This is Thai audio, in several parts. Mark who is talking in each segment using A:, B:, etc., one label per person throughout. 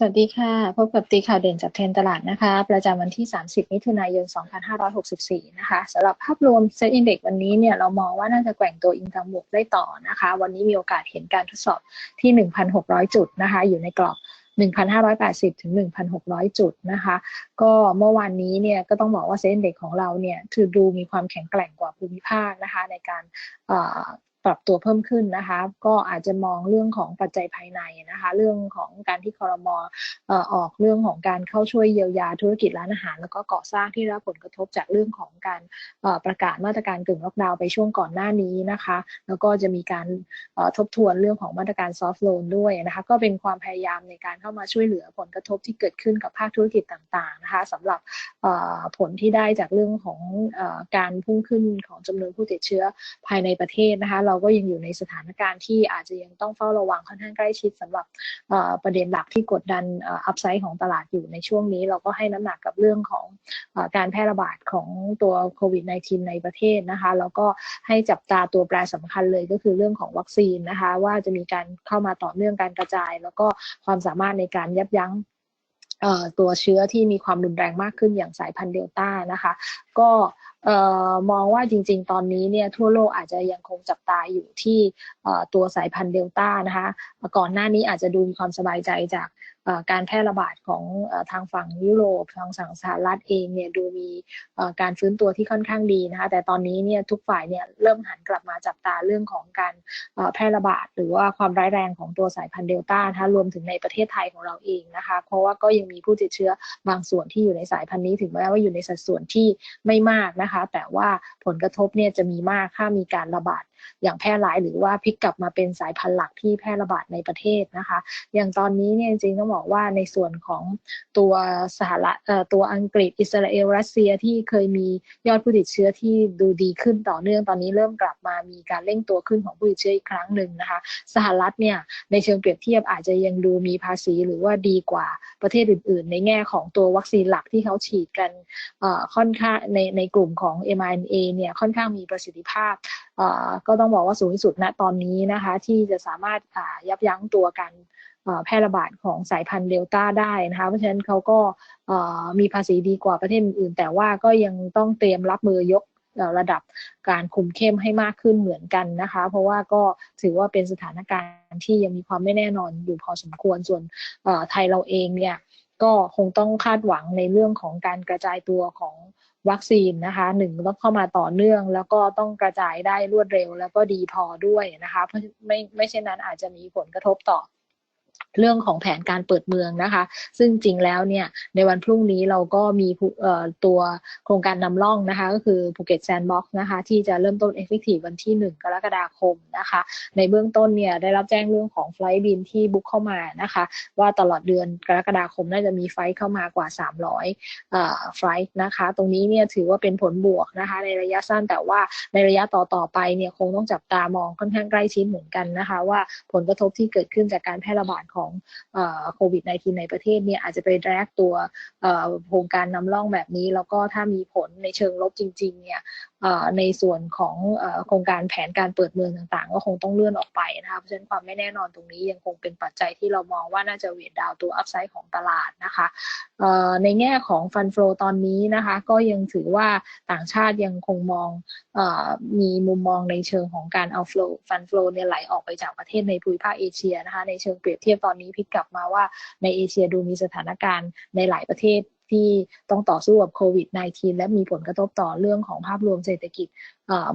A: สวัสดีค่ะ พบกับตีข่าวเด่นจากเทรนตลาดนะคะ ประจำวันที่ 30 มิถุนายน 2564 นะคะสำหรับภาพรวมเซ็ตอินเด็กวันนี้เนี่ยเรามองว่าน่าจะแกว่งตัวอิงทางบวกได้ต่อนะคะ วันนี้มีโอกาสเห็นการทดสอบที่ 1,600 จุดนะคะ อยู่ในกรอบ1,580 ถึง 1,600 จุดนะคะ ก็เมื่อวานนี้เนี่ยก็ต้องบอกว่าเซ็นเด็กของเราเนี่ยถือดูมีความแข็งแกร่งกว่าภูมิภาคนะคะ ในการ ปรับตัวเพิ่มขึ้นนะคะ ก็อาจจะมองเรื่องของปัจจัยภายในนะคะ เรื่องของการที่คอรมอออกเรื่องของการเข้าช่วยเยียวยาธุรกิจร้านอาหาร แล้วก็ก่อสร้างที่รับผลกระทบจากเรื่องของการประกาศมาตรการกึ่งล็อกดาวน์ไปช่วงก่อนหน้านี้นะคะ แล้วก็จะมีการทบทวนเรื่องของมาตรการซอฟท์โลนด้วยนะคะก็เป็นความพยายามในการเข้ามาช่วยเหลือผลกระทบที่เกิดขึ้นกับภาคธุรกิจต่างๆนะคะสำหรับผลที่ได้จากเรื่องของการพุ่งขึ้นของจำนวนผู้ติดเชื้อภายในประเทศนะคะเราก็ยังอยู่ในสถานการณ์ที่อาจจะยังต้องเฝ้าระวังค่อนข้างใกล้ชิดสำหรับประเด็นหลักที่กดดันอัพไซด์ของตลาดอยู่ในช่วงนี้ เราก็ให้น้ำหนักกับเรื่องของการแพร่ระบาดของตัวโควิด -19 ในประเทศนะคะ แล้วก็ให้จับตาตัวแปรสำคัญเลยก็คือเรื่องของวัคซีนนะคะ ว่าจะมีการเข้ามาต่อเนื่องการกระจาย แล้วก็ความสามารถในการยับยั้งตัวเชื้อที่มีความรุนแรงมากขึ้นอย่างสายพันธุ์เดลต้านะคะ ก็มองว่าจริง ๆ ตอนนี้เนี่ยทั่วโลกอาจจะยังคงจับตาอยู่ที่ตัวสายพันธุ์เดลต้านะคะก่อนหน้านี้อาจจะดูมีความสบายใจจากการแพร่ระบาดของทางฝั่งยุโรปทางฝั่งสหรัฐเองเนี่ยดูมีการฟื้นตัวที่ค่อนข้างดีนะคะแต่ตอนนี้เนี่ยทุกฝ่ายเนี่ยเริ่มหันกลับมาจับตาเรื่องของการแพร่ระบาด หรือว่าความร้ายแรงของตัวสายพันธุ์เดลต้านะคะรวมถึงในประเทศไทยของเราเองนะคะ เพราะว่าก็ยังมีผู้ติดเชื้อบางส่วนที่อยู่ในสายพันธุ์นี้ถึงแม้ว่าอยู่ในสัดส่วนที่ไม่มากนะคะแต่ว่าผลกระทบเนี่ยจะมีมากถ้ามีการระบาด อย่างแพร่หลายหรือว่าพลิกกลับมาเป็นสายพันธุ์หลักที่แพร่ระบาดในประเทศนะคะ อย่างตอนนี้เนี่ยจริงๆต้องบอกว่าในส่วนของตัวสหรัฐตัวอังกฤษอิสราเอลรัสเซียที่เคยมียอดผู้ติดเชื้อที่ดูดีขึ้นต่อเนื่องตอนนี้เริ่มกลับมามีการเร่งตัวขึ้นของผู้ติดเชื้ออีกครั้งหนึ่งนะคะ สหรัฐเนี่ยในเชิงเปรียบเทียบอาจจะยังดูมีภาษีหรือว่าดีกว่าประเทศอื่น ๆ ในแง่ของตัววัคซีนหลักที่เขาฉีดกันค่อนข้างในในกลุ่มของ mRNA เนี่ยค่อนข้างมีประสิทธิภาพ ก็ต้องบอกว่าสูงที่สุดณตอนนี้นะคะ ที่จะสามารถยับยั้งตัวการแพร่ระบาดของสายพันธุ์เดลต้าได้นะคะ เพราะฉะนั้นเขาก็มีภาษีดีกว่าประเทศอื่น แต่ว่าก็ยังต้องเตรียมรับมือยกระดับการคุมเข้มให้มากขึ้นเหมือนกันนะคะ เพราะว่าก็ถือว่าเป็นสถานการณ์ที่ยังมีความไม่แน่นอนอยู่พอสมควรส่วนไทยเราเองเนี่ยก็คงต้องคาดหวังในเรื่องของการกระจายตัวของ วัคซีนนะคะหนึ่งต้องเข้ามาต่อเนื่อง แล้วก็ต้องกระจายได้รวดเร็ว แล้วก็ดีพอด้วยนะคะ เพราะไม่ไม่เช่นนั้นอาจจะมีผลกระทบต่อ เรื่องของแผนการเปิดเมืองนะคะ ซึ่งจริงแล้วเนี่ยในวันพรุ่งนี้เราก็มีตัวโครงการนำร่องนะคะ ก็คือภูเก็ตแซนด์บ็อกซ์นะคะที่จะเริ่มต้นเอฟเฟกตีวันที่ 1 กรกฎาคมนะคะ ในเบื้องต้นเนี่ยได้รับแจ้งเรื่องของไฟล์บินที่บุ๊กเข้ามานะคะ ว่าตลอดเดือนกรกฎาคมน่าจะมีไฟล์เข้ามากว่า 300ไฟล์นะคะ ตรงนี้เนี่ยถือว่าเป็นผลบวกนะคะ ในระยะสั้นแต่ว่าในระยะต่อๆไปเนี่ยคงต้องจับตามองค่อนข้างใกล้ชิดเหมือนกันนะคะ ว่าผลกระทบที่เกิดขึ้นจากการแพร่ระบาดของโควิด -19 ในประเทศเนี่ยอาจจะไปแรกตัวโครงการนำร่องแบบนี้ แล้วก็ถ้ามีผลในเชิงลบจริงๆเนี่ย ในส่วนของโครงการแผนการเปิดเมืองต่างๆ ก็คงต้องเลื่อนออกไปนะคะเพราะฉะนั้นความไม่แน่นอนตรงนี้ยังคงเป็นปัจจัยที่เรามองว่าน่าจะเวียดดาวตัวอัพไซด์ของตลาดนะคะในแง่ของฟันโฟตอนนี้นะคะก็ยังถือว่าต่างชาติยังคงมองมีมุมมองในเชิงของการเอาฟลฟันโฟเนี่ยไหลออกไปจากประเทศในภูมิภาคเอเชียนะคะในเชิงเปรียบเทียบตอนนี้พิกกลับมาว่าในเอเชียดูมีสถานการณ์ในหลายประเทศ ที่ต้องต่อสู้กับโควิด -19 และมีผลกระทบต่อเรื่องของภาพรวมเศรษฐกิจ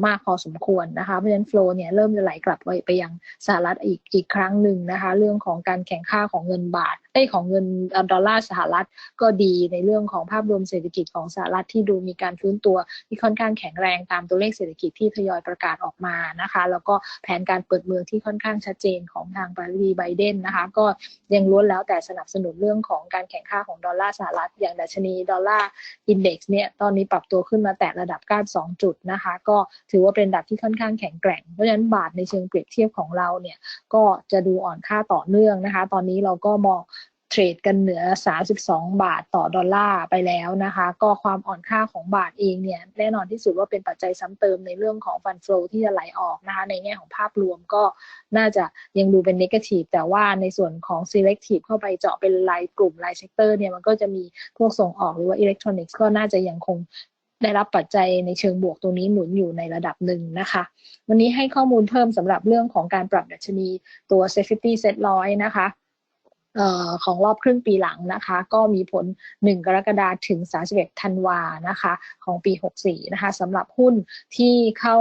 A: มากพอสมควรนะคะเพราะฉะนั้นโฟล์เนี่ยเริ่มจะไหลกลับไปไปยังสหรัฐอีกอีกครั้งหนึ่งนะคะ เรื่องของการแข่งค่าของเงินบาทไอ้ของเงินดอลลาร์สหรัฐก็ดีในเรื่องของภาพรวมเศรษฐกิจของสหรัฐที่ดูมีการฟื้นตัวที่ค่อนข้างแข็งแรงตามตัวเลขเศรษฐกิจที่ทยอยประกาศออกมานะคะ แล้วก็แผนการเปิดเมืองที่ค่อนข้างชัดเจนของทางปารีไบเดนนะคะ ก็ยังล้วนแล้วแต่สนับสนุนเรื่องของการแข่งค่าของดอลลาร์สหรัฐอย่างดัชนีดอลลาร์อินเด็กซ์เนี่ยตอนนี้ปรับตัวขึ้นมาแตะระดับ 92 จุดนะคะ ก็ถือว่าเป็นดับที่ค่อนข้างแข็งแกร่ง เพราะฉะนั้นบาทในเชิงเปรียบเทียบของเราเนี่ยก็จะดูอ่อนค่าต่อเนื่องนะคะ ตอนนี้เราก็มองเทรดกันเหนือ 32 บาทต่อดอลลาร์ไปแล้วนะคะ ก็ความอ่อนค่าของบาทเองเนี่ย แน่นอนที่สุดว่าเป็นปัจจัยซ้ำเติมในเรื่องของฟันเฟลที่จะไหลออกนะคะ ในแง่ของภาพรวมก็น่าจะยังดูเป็นนกาทีฟแต่ว่าในส่วนของ selective เข้าไปเจาะเป็นรายกลุ่มรายเซกเตอร์เนี่ย มันก็จะมีพวกส่งออกหรือว่าอิเล็กทรอนิกส์ก็น่าจะยังคง ได้รับปัจจัยในเชิงบวกตรงนี้หนุนอยู่ในระดับหนึ่งนะคะ วันนี้ให้ข้อมูลเพิ่มสำหรับเรื่องของการปรับดัชนีตัว safety set ร้อยนะคะออของรอบครึ่งปีหลังนะคะ ก็มีผล 1 กรกฎาคมถึง 31 ธันวานะคะ ของปี 64 นะคะสำหรับหุ้นที่เข้า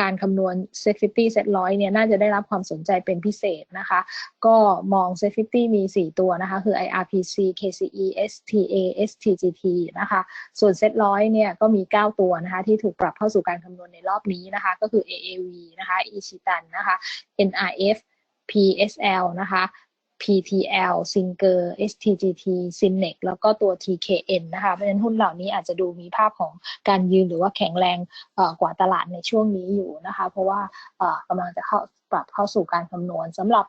A: การคำนวณ safety set ร้อยเนี่ย น่าจะได้รับความสนใจเป็นพิเศษนะคะ ก็มอง safety มี 4 ตัวนะคะ คือ IRPC KCE STA STGT นะคะ ส่วนเซตร้อยเนี่ย ก็มี 9 ตัวนะคะ ที่ถูกปรับเข้าสู่การคำนวณในรอบนี้นะคะ ก็คือ AAV นะคะ Ichitan นะคะ NRF PSL นะคะ PTL Singer STGT Sinex แล้วก็ตัว TKN นะคะเพราะฉะนั้นหุ้นเหล่านี้อาจจะดูมีภาพของการยืนหรือว่าแข็งแรงกว่าตลาดในช่วงนี้อยู่นะคะ เพราะว่ากำลังจะเข้า ปรับเข้าสู่การคำนวณสำหรับ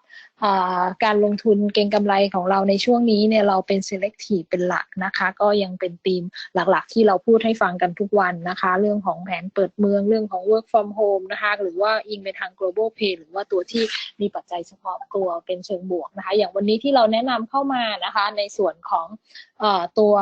A: การลงทุนเก็งกำไรของเราในช่วงนี้เนี่ยเราเป็น selective เป็นหลักนะคะ ก็ยังเป็นธีมหลักๆ ที่เราพูดให้ฟังกันทุกวันนะคะ เรื่องของแผนเปิดเมืองเรื่องของ work from home นะคะหรือว่าอิงไปทาง global pay หรือว่าตัวที่มีปัจจัยเฉพาะตัวเป็นเชิงบวกนะคะ อย่างวันนี้ที่เราแนะนำเข้ามานะคะ ในส่วนของตัว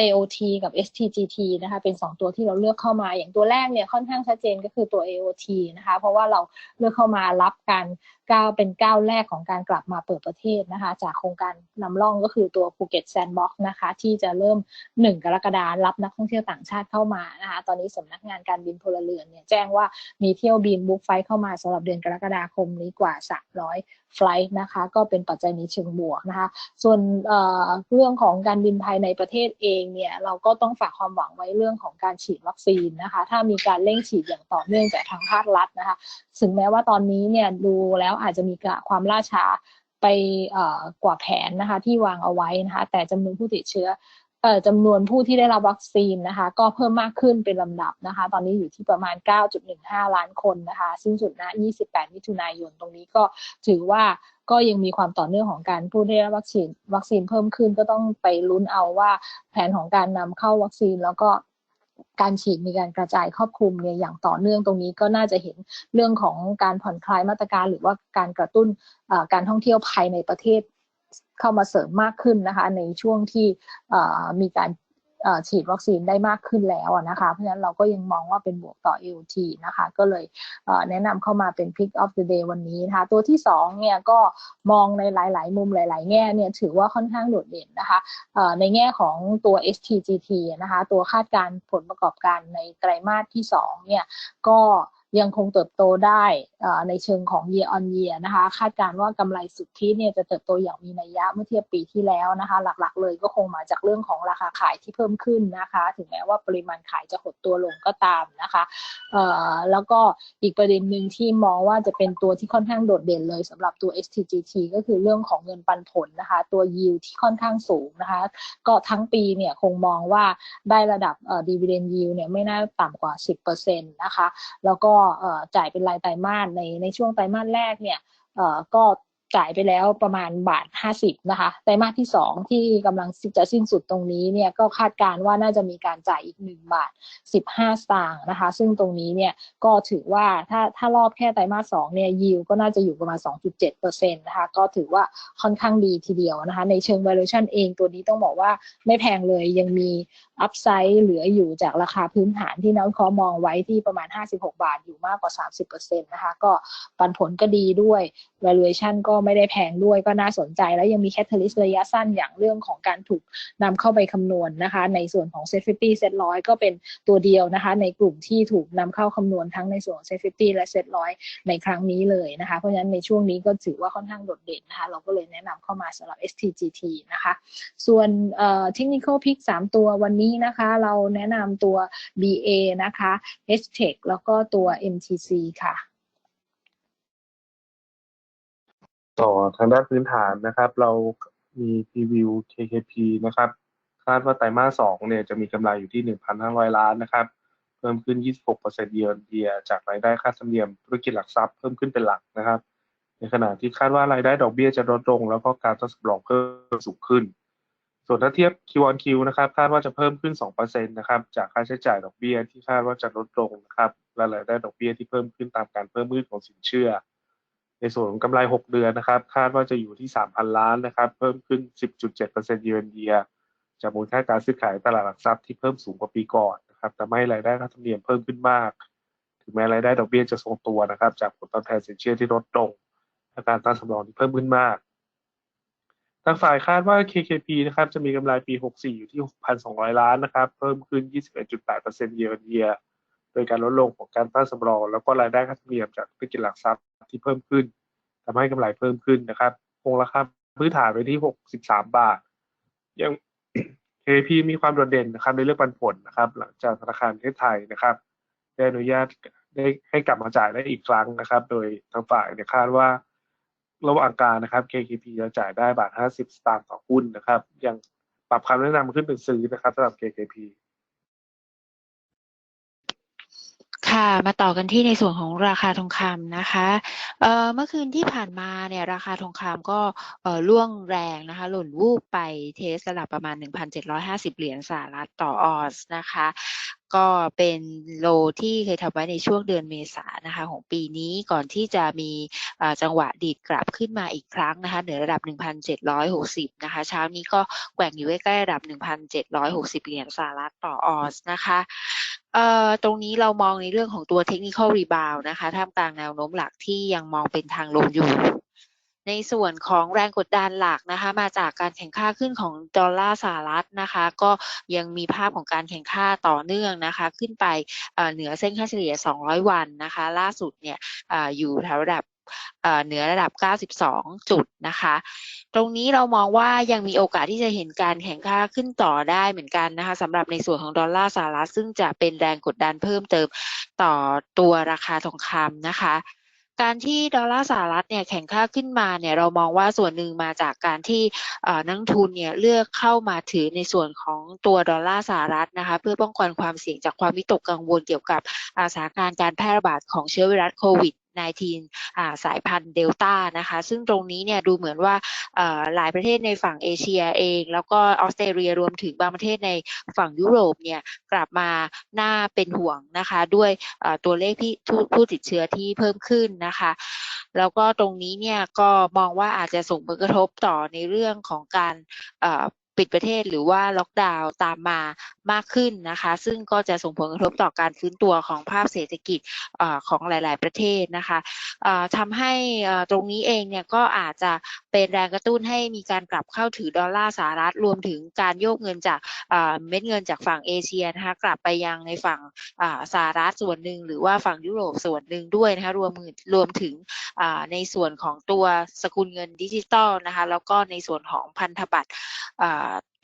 A: AOT กับ STGT นะคะ เป็น 2 ตัวที่เราเลือกเข้ามาอย่างตัวแรกเนี่ยค่อนข้างชัดเจนก็คือตัว AOT นะคะ เพราะว่าเราเลือกเข้ามารับการก้าวเป็นก้าวแรกของการกลับมาเปิดประเทศนะคะ จากโครงการนำร่องก็คือตัวภูเก็ตแซนด์บ็อกซ์นะคะ ที่จะเริ่ม 1 กรกฎาคมรับนักท่องเที่ยวต่างชาติเข้ามานะคะ ตอนนี้สำนักงานการบินพลเรือนเนี่ยแจ้งว่ามีเที่ยวบินบุ๊กไฟเข้ามาสำหรับเดือนกรกฎาคมนี้กว่า 300 ไฟล์นะคะก็เป็นปัจจัยในเชิงบวกนะคะ ส่วนเเรื่องของการบินภายในประเทศเองเนี่ยเราก็ต้องฝากความหวังไว้เรื่องของการฉีดวัคซีนนะคะ ถ้ามีการเร่งฉีดอย่างต่อเนื่องจากทางภาครัฐนะคะ ถึงแม้ว่าตอนนี้เนี่ยดูแล้วอาจจะมีความล่าช้าไปกว่าแผนนะคะที่วางเอาไว้นะคะ แต่จำนวนผู้ติดเชื้อ จำนวนผู้ที่ได้รับวัคซีนนะคะ ก็เพิ่มมากขึ้นเป็นลำดับนะคะ ตอนนี้อยู่ที่ประมาณ 9.15 ล้านคนนะคะ สิ้นสุดณ28 มิถุนายน ตรงนี้ก็ถือว่าก็ยังมีความต่อเนื่องของการผู้ได้รับวัคซีนวัคซีนเพิ่มขึ้นก็ต้องไปลุ้นเอาว่าแผนของการนำเข้าวัคซีนแล้วก็การฉีดมีการกระจายครอบคลุมเนี่ยอย่างต่อเนื่องตรงนี้ก็น่าจะเห็นเรื่องของการผ่อนคลายมาตรการ หรือว่าการกระตุ้นการท่องเที่ยวภายในประเทศ เข้ามาเสริมมากขึ้นนะคะ ในช่วงที่มีการฉีดวัคซีนได้มากขึ้นแล้วนะคะ เพราะฉะนั้นเราก็ยังมองว่าเป็นบวกต่อ AOT นะคะ ก็เลยแนะนำเข้ามาเป็น Pick of the Day วันนี้นะคะ ตัวที่2เนี่ยก็มองในหลาย ๆ มุมหลาย ๆ แง่เนี่ยถือว่าค่อนข้างโดดเด่นนะคะในแง่ของตัว STGT นะคะ ตัวคาดการผลประกอบการในไตรมาสที่2เนี่ยก็ ยังคงเติบโตได้ในเชิงของ year on year นะคะ คาดการณ์ว่ากำไรสุทธิเนี่ยจะเติบโตอย่างมีนัยยะเมื่อเทียบปีที่แล้วนะคะ หลักๆ เลยก็คงมาจากเรื่องของราคาขายที่เพิ่มขึ้นนะคะ ถึงแม้ว่าปริมาณขายจะหดตัวลงก็ตามนะคะแล้วก็อีกประเด็นหนึ่งที่มองว่าจะเป็นตัวที่ค่อนข้างโดดเด่นเลยสำหรับตัว STGT ก็คือเรื่องของเงินปันผลนะคะ ตัว yield ที่ค่อนข้างสูงนะคะ ก็ทั้งปีเนี่ยคงมองว่าได้ระดับ dividend yield เนี่ยไม่น่าต่ำกว่า 10%นะคะ แล้วก็จ่ายเป็นรายไตรมาสในในช่วงไตรมาสแรกเนี่ยก็จ่ายไปแล้วประมาณบาท 50 นะคะ ไตรมาสที่ 2 ที่กำลังจะสิ้นสุดตรงนี้เนี่ยก็คาดการว่าน่าจะมีการจ่ายอีก 1 บาท 15 สตางค์นะคะ ซึ่งตรงนี้เนี่ยก็ถือว่าถ้าถ้ารอบแค่ไตรมาส2เนี่ยยิวก็น่าจะอยู่ประมาณ 2.7%นะคะ ก็ถือว่าค่อนข้างดีทีเดียวนะคะ ในเชิง valuation เองตัวนี้ต้องบอกว่าไม่แพงเลยยังมี อัพไซด์เหลืออยู่จากราคาพื้นฐานที่นักวิเคราะห์มองไว้ที่ประมาณ 56 บาทอยู่มากกว่า 30%นะคะ ก็ปันผลก็ดีด้วย valuation ก็ไม่ได้แพงด้วยก็น่าสนใจ แล้วยังมีแคทเทอริสระยะสั้นอย่างเรื่องของการถูกนำเข้าไปคำนวณนนะคะ ในส่วนของ safety set ร้อยก็เป็นตัวเดียวนะคะ ในกลุ่มที่ถูกนำเข้าคำนวณทั้งในส่วนของ safety และ set ร้อยในครั้งนี้เลยนะคะ เพราะฉะนั้นในช่วงนี้ก็ถือว่าค่อนข้างโดดเด่นนะคะ เราก็เลยแนะนำเข้ามาสำหรับ STGT นะคะ ส่วนเทคนิคอลพิก3ตัววันนี้นะคะ เราแนะนำตัว BA นะคะ h t e c h แล้วก็ตัว MTC ค่ะ
B: ต่อทางด้านพื้นฐานนะครับ เรามีพรีวิว KKP นะครับ คาดว่าไตรมาสสองเนี่ยจะมีกำไรอยู่ที่ 1,500 ล้านนะครับ เพิ่มขึ้น 26%เยือนเยียจากรายได้ค่าธรรมเนียมธุรกิจหลักทรัพย์เพิ่มขึ้นเป็นหลักนะครับ ในขณะที่คาดว่ารายได้ดอกเบี้ยจะลดลง แล้วก็การตั้งสำรองเพิ่มสูงขึ้น ส่วนถ้าเทียบ Q on Q นะครับคาดว่าจะเพิ่มขึ้น 2%นะครับจากค่าใช้จ่ายดอกเบี้ยที่คาดว่าจะลดลงนะครับและรายได้ดอกเบี้ยที่เพิ่มขึ้นตามการเพิ่มขึ้นของสินเชื่อ ในส่วนของกำไร 6 เดือนนะครับคาดว่าจะอยู่ที่ 3,000 ล้านนะครับเพิ่มขึ้น 10.7% year on year จากมูลค่าการซื้อขายตลาดหลักทรัพย์ที่เพิ่มสูงกว่าปีก่อนนะครับแต่ไม่รายได้ค่าธรรมเนียมเพิ่มขึ้นมาก ถึงแม้รายได้ดอกเบี้ยจะทรงตัวนะครับจากผลตอบแทนสินเชื่อที่ลดลงและการตั้งสำรองที่เพิ่มขึ้นมาก ทางฝ่ายคาดว่า KKP นะครับจะมีกำไรปี 64 อยู่ที่ 6,200 ล้านนะครับ เพิ่มขึ้น 21.8% year on year โดยการลดลงของการตั้งสำรอง แล้วก็รายได้ค่าธรรมเนียมจากธุรกิจหลักทรัพย์ที่เพิ่มขึ้นทำให้กำไรเพิ่มขึ้นนะครับ คงราคาพื้นฐานไปที่ 63 บาท ยัง KP มีความโดดเด่นนะครับในเรื่องปันผลนะครับ หลังจากธนาคารประเทศไทยนะครับได้อนุญาตได้ให้กลับมาจ่ายได้อีกครั้งนะครับ โดยทางฝ่ายเนี่ยคาดว่า ระหว่างการนะครับ KKP จะจ่ายได้บาท 50 สตางค์ต่อหุ้นนะครับยังปรับคำแนะนำขึ้นเป็นซื้อนะครับสำหรับ KKP
C: ค่ะ มาต่อกันที่ในส่วนของราคาทองคำนะคะ เอ่อ เมื่อคืนที่ผ่านมาเนี่ยราคาทองคำก็เอ่อร่วงแรงนะคะ หล่นวูบไปเทสระดับประมาณ 1,750 เหรียญสหรัฐต่อออนซ์นะคะ ก็เป็นโลที่เคยทำไว้ในช่วงเดือนเมษานะคะของปีนี้ก่อนที่จะมีจังหวะดีดกลับขึ้นมาอีกครั้งนะคะเหนือระดับ 1,760 นะคะ เช้านี้ก็แกว่งอยู่ใกล้ๆระดับ 1,760 เหรียญสหรัฐต่อออนซ์นะคะเอ่อตรงนี้เรามองในเรื่องของตัว technical rebound นะคะท่ามกลางแนวโน้มหลักที่ยังมองเป็นทางลงอยู่ ในส่วนของแรงกดดันหลักนะคะมาจากการแข่งค่าขึ้นของดอลลาร์สหรัฐนะคะก็ยังมีภาพของการแข่งค่าต่อเนื่องนะคะขึ้นไปเหนือเส้นค่าเฉลี่ย 200 วันนะคะล่าสุดเนี่ยออยู่แถวระดับเหนือระดับ 92 จุดนะคะ ตรงนี้เรามองว่ายังมีโอกาสที่จะเห็นการแข่งค่าขึ้นต่อได้เหมือนกันนะคะสำหรับในส่วนของดอลลาร์สหรัฐซึ่งจะเป็นแรงกดดันเพิ่มเติมต่อตัวราคาทองคำนะคะ การที่ดอลลาร์สหรัฐเนี่ยแข่งค่าขึ้นมาเนี่ยเรามองว่าส่วนหนึ่งมาจากการที่นักทุนเนี่ยเลือกเข้ามาถือในส่วนของตัวดอลลาร์สหรัฐนะคะเพื่อป้องกันความเสี่ยงจากความวิตกกังวลเกี่ยวกับสถานการณ์การแพร่ระบาดของเชื้อไวรัสโควิด 19 สายพันธุ์เดลต้านะคะ ซึ่งตรงนี้เนี่ยดูเหมือนว่าหลายประเทศในฝั่งเอเชียเอง แล้วก็ออสเตรเลียรวมถึงบางประเทศในฝั่งยุโรปเนี่ยกลับมาน่าเป็นห่วงนะคะ ด้วยตัวเลขที่ผู้ติดเชื้อที่เพิ่มขึ้นนะคะ แล้วก็ตรงนี้เนี่ยก็มองว่าอาจจะส่งผลกระทบต่อในเรื่องของการ ปิดประเทศหรือว่าล็อกดาวน์ตามมามากขึ้นนะคะ ซึ่งก็จะส่งผลกระทบต่อการฟื้นตัวของภาพเศรษฐกิจอของหลาย ๆ ประเทศนะคะทำให้ตรงนี้เองเนี่ยก็อาจจะเป็นแรงกระตุ้นให้มีการกลับเข้าถือดอลลาร์สหรัฐรวมถึงการโยกเงินจากเม็ดเงินจากฝั่งเอเชียนะคะกลับไปยังในฝั่งสหรัฐส่วนหนึ่งหรือว่าฝั่งยุโรปส่วนหนึ่งด้วยนะคะรวมรวมถึงในส่วนของตัวสกุลเงินดิจิตอลนะคะแล้วก็ในส่วนของพันธบัตร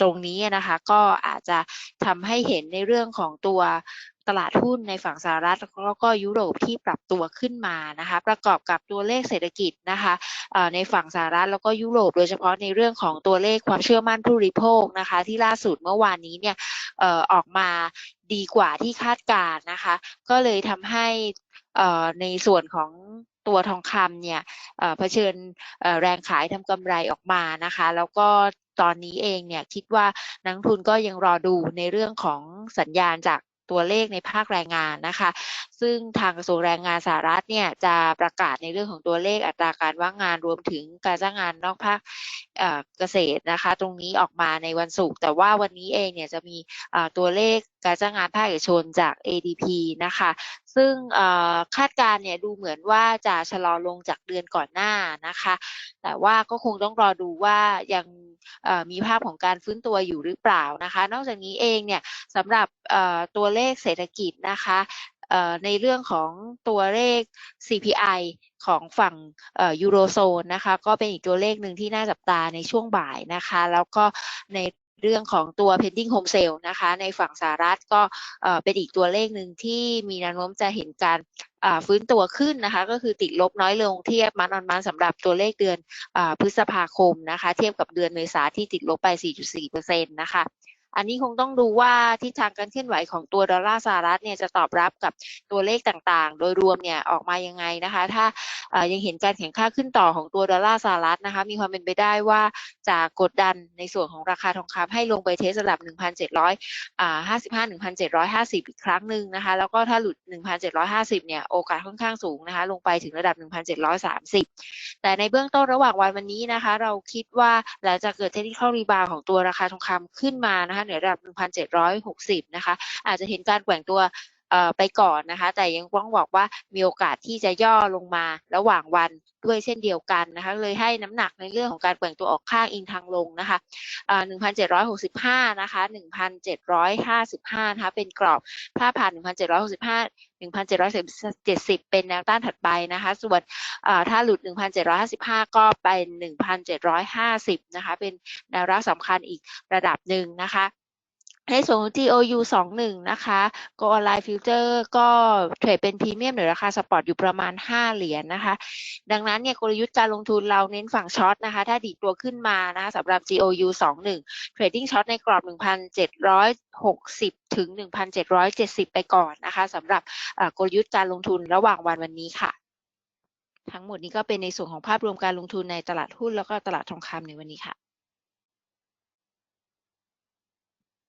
C: ตรงนี้นะคะก็อาจจะทำให้เห็นในเรื่องของตัวตลาดหุ้นในฝั่งสหรัฐแล้วก็ยุโรปที่ปรับตัวขึ้นมานะคะประกอบกับตัวเลขเศรษฐกิจนะคะในฝั่งสหรัฐแล้วก็ยุโรป โดยเฉพาะในเรื่องของตัวเลขความเชื่อมั่นผู้บริโภคนะคะที่ล่าสุดเมื่อวานนี้เนี่ยออกมาดีกว่าที่คาดการนะคะก็เลยทำให้ในส่วนของตัวทองคำเนี่ยเผชิญแรงขายทำกำไรออกมานะคะ แล้วก็ ตอนนี้เองเนี่ยคิดว่านักทุนก็ยังรอดูในเรื่องของสัญญาณจากตัวเลขในภาคแรงงานนะคะ ซึ่งทางกระทรวงแรงงานสหรัฐเนี่ยจะประกาศในเรื่องของตัวเลขอัตราการว่างงานรวมถึงการจ้างงานนอกภาคเกษตรนะคะ ตรงนี้ออกมาในวันศุกร์แต่ว่าวันนี้เองเนี่ยจะมีตัวเลขการจ้างงานภาคเอกชนจาก ADP นะคะ ซึ่งคาดการเนี่ยดูเหมือนว่าจะชะลอลงจากเดือนก่อนหน้านะคะ แต่ว่าก็คงต้องรอดูว่ายังมีภาพของการฟื้นตัวอยู่หรือเปล่านะคะ นอกจากนี้เองเนี่ยสำหรับตัวเลขเศรษฐกิจนะคะ ในเรื่องของตัวเลข CPI ของฝั่งยูโรโซนนะคะ ก็เป็นอีกตัวเลขหนึ่งที่น่าจับตาในช่วงบ่ายนะคะ แล้วก็ในเรื่องของตัว pending home sale นะคะ ในฝั่งสหรัฐก็เป็นอีกตัวเลขหนึ่งที่มีแนวโน้มจะเห็นการฟื้นตัวขึ้นนะคะ ก็คือติดลบน้อยลงเทียบมันออนมันสำหรับตัวเลขเดือนอพฤษภาคมนะคะ เทียบกับเดือนเมษาที่ติดลบไป 4.4%นะคะ อันนี้คงต้องดูว่าทิศทางการเคลื่อนไหวของตัวดอลลาร์สหรัฐเนี่ยจะตอบรับกับตัวเลขต่างๆ โดยรวมเนี่ยออกมายังไงนะคะ ถ้ายังเห็นการแข่งข้าขึ้นต่อของตัวดอลลาร์สหรัฐนะคะ มีความเป็นไปได้ว่าจะกดดันในส่วนของราคาทองคำให้ลงไปเทสระดับ 1,755-1,750 อีกครั้งหนึ่งนะคะ แล้วก็ถ้าหลุด 1,750 เนี่ย โอกาสค่อนข้างสูงนะคะ ลงไปถึงระดับ 1,730 แต่ในเบื้องต้นระหว่างวันวันนี้นะคะ เราคิดว่าหลังจากเกิดเทคนิคอลรีบาวของตัวราคาทองคำขึ้นมานะคะเหนือระดับ 1,760 นะคะ อาจจะเห็นการแกว่งตัว ไปก่อนนะคะ แต่ยังต้องบอกว่ามีโอกาสที่จะย่อลงมาระหว่างวันด้วยเช่นเดียวกันนะคะ เลยให้น้ำหนักในเรื่องของการแกว่งตัวออกข้างอิงทางลงนะคะ1,765 นะคะ 1,755 นะคะ เป็นกรอบถ้าผ่าน 1,765 1,770 เป็นแนวต้านถัดไปนะคะ ส่วนถ้าหลุด 1,755 ก็เป็น 1,750 นะคะ เป็นแนวรับสำคัญอีกระดับหนึ่งนะคะ ในส่วนของ TOU 21 นะคะ Go Online Future ก็เทรดเป็นพรีเมียมหรือราคาสปอร์ตอยู่ประมาณ 5 เหรียญนะคะ ดังนั้นเนี่ยกลยุทธ์การลงทุนเราเน้นฝั่งช็อตนะคะ ถ้าดีตัวขึ้นมานะคะสำหรับ GOU 21 Trading Short ในกรอบ 1,760 ถึง 1,770 ไปก่อนนะคะสำหรับกลยุทธ์การลงทุนระหว่างวันวันนี้ค่ะ ทั้งหมดนี้ก็เป็นในส่วนของภาพรวมการลงทุนในตลาดหุ้นแล้วก็ตลาดทองคำในวันนี้ค่ะ